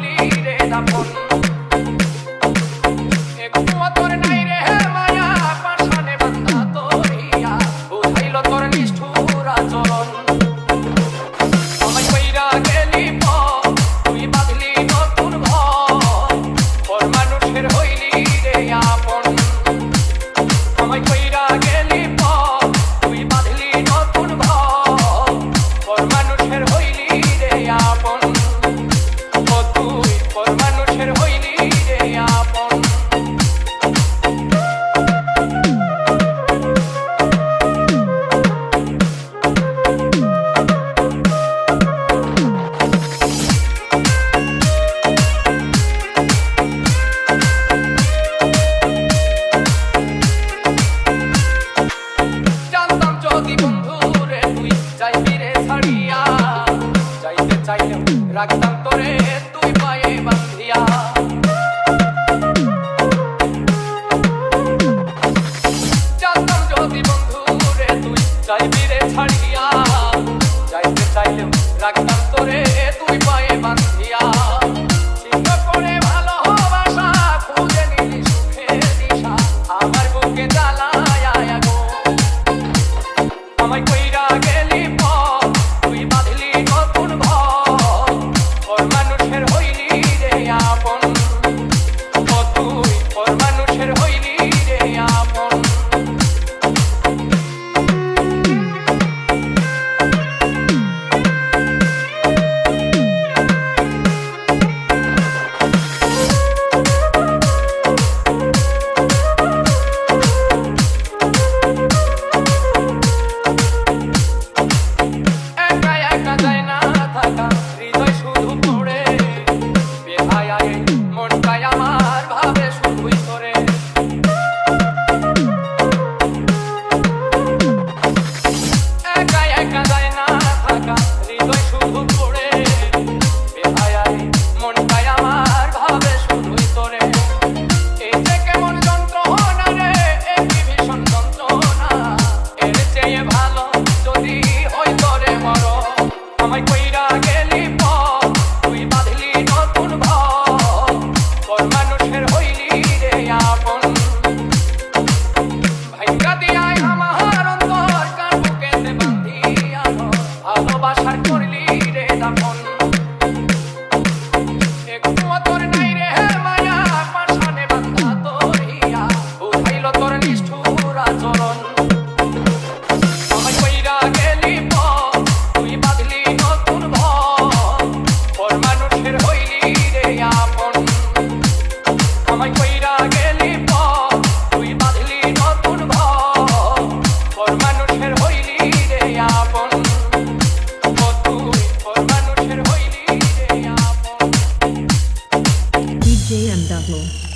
believe I'm on রাখতাম তোরে তুই পায়ে বাঁধিয়া জানতাম যদি বন্ধু রে তুই চাইবি রে ছাড়িয়া আমার বুকে জ্বালায় আগুন আমায় কইরা Ordnung.